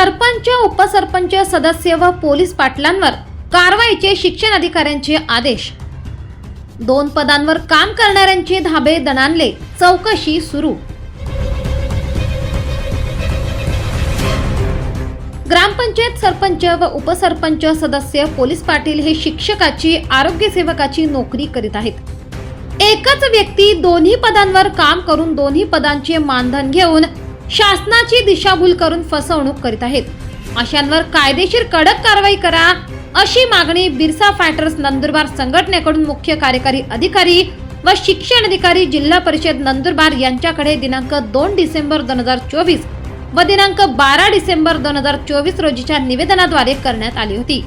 सरपंच उपसरपंच सदस्य व पोलीस पाटलांवर कारवाईचे शिक्षण अधिकाऱ्यांचे आदेश. दोन पदांवर काम करणाऱ्यांचे धाबे दणानले चौकशी सुरू. ग्रामपंचायत सरपंच व उपसरपंच सदस्य पोलीस पाटील हे शिक्षकाची आरोग्य सेवकाची नोकरी करीत आहेत. एकच व्यक्ती दोन्ही पदांवर काम करून दोन्ही पदांचे मानधन घेऊन शासनाची दिशाभूल करून फसवणूक करीत आहेत. अशांवर कायदेशीर कडक कारवाई करा अशी मागणी बिरसा फायटर्स नंदुरबार संघटनेकडून मुख्य कार्यकारी अधिकारी व शिक्षण अधिकारी जिल्हा परिषद नंदुरबार यांच्याकडे दिनांक दोन डिसेंबर दोन हजार चोवीस व दिनांक बारा डिसेंबर दोन हजार चोवीस रोजीच्या निवेदनाद्वारे करण्यात आली होती.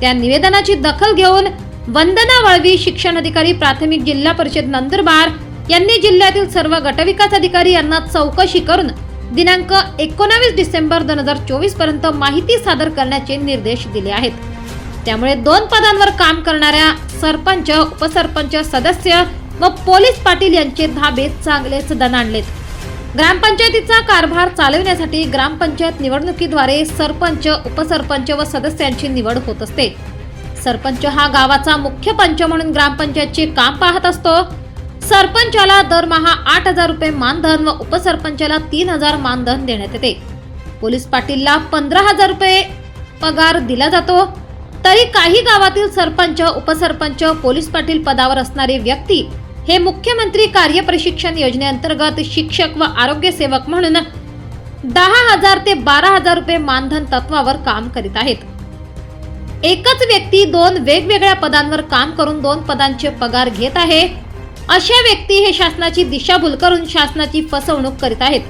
त्या निवेदनाची दखल घेऊन वंदना वळवी शिक्षण अधिकारी प्राथमिक जिल्हा परिषद नंदुरबार यांनी जिल्ह्यातील सर्व गटविकास अधिकारी यांना चौकशी करून दिनांक एकोणावीस डिसेंबर दोन हजार चोवीसपर्यंत माहिती सादर करण्याचे निर्देश दिले आहेत. त्यामुळे दोन पदांवर काम करणाऱ्या सरपंच उपसरपंच सदस्य व पोलीस पाटील यांचे धाबे चांगलेच दणाणलेत. ग्रामपंचायतीचा कारभार चालविण्यासाठी ग्रामपंचायत निवडणुकीद्वारे सरपंच उपसरपंच व सदस्यांची निवड होत असते. सरपंच हा गावाचा मुख्य पंच म्हणून ग्रामपंचायतचे काम पाहत असतो. सरपंचाला दरमहा आठ हजार रुपये मानधन व उपसरपंचाला तीन हजार मानधन देण्यात येते. पोलीस पाटीलला पंधरा हजार रुपये पगार दिला जातो. तरी काही गावातील सरपंच उपसरपंच पोलीस पाटील पदावर असणारे व्यक्ती हे मुख्यमंत्री कार्य प्रशिक्षण योजनेअंतर्गत शिक्षक व आरोग्य सेवक म्हणून दहा हजार ते बारा हजार रुपये मानधन तत्वावर काम करीत आहेत. एकच व्यक्ती दोन वेगवेगळ्या पदांवर काम करून दोन पदांचे पगार घेत आहे. अशा व्यक्ती हे शासनाची दिशाभूल करून शासनाची फसवणूक करीत आहेत.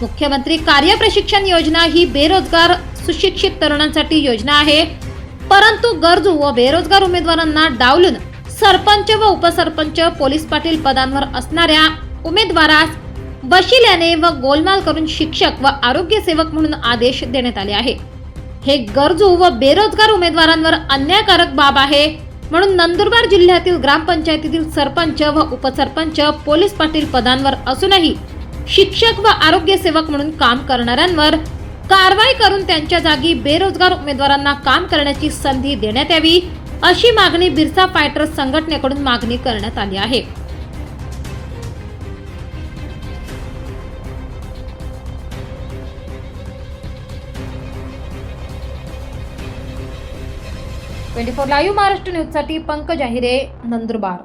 मुख्यमंत्री कार्य प्रशिक्षण योजना ही बेरोजगार सुशिक्षित तरुणांसाठी योजना आहे. परंतु गरजू व बेरोजगार उमेदवारांना डावलून सरपंच व उपसरपंच पोलीस पाटील पदांवर असणाऱ्या उमेदवारास बशिल्याने व गोलमाल करून शिक्षक व आरोग्य सेवक म्हणून आदेश देण्यात आले आहे. हे गरजू व बेरोजगार उमेदवारांवर अन्यायकारक बाब आहे. म्हणून नंदुरबार जिल्ह्यातील ग्रामपंचायतीतील सरपंच व उपसरपंच पोलीस पाटील पदांवर असूनही शिक्षक व आरोग्य सेवक म्हणून काम करणाऱ्यांवर कारवाई करून त्यांच्या जागी बेरोजगार उमेदवारांना काम करण्याची संधी देण्यात यावी अशी मागणी बिरसा फायटर्स संघटनेकडून मागणी करण्यात आली आहे. ट्वेंटी फोर लाईव्ह महाराष्ट्र न्यूजसाठी पंकज आहिरे नंदुरबार.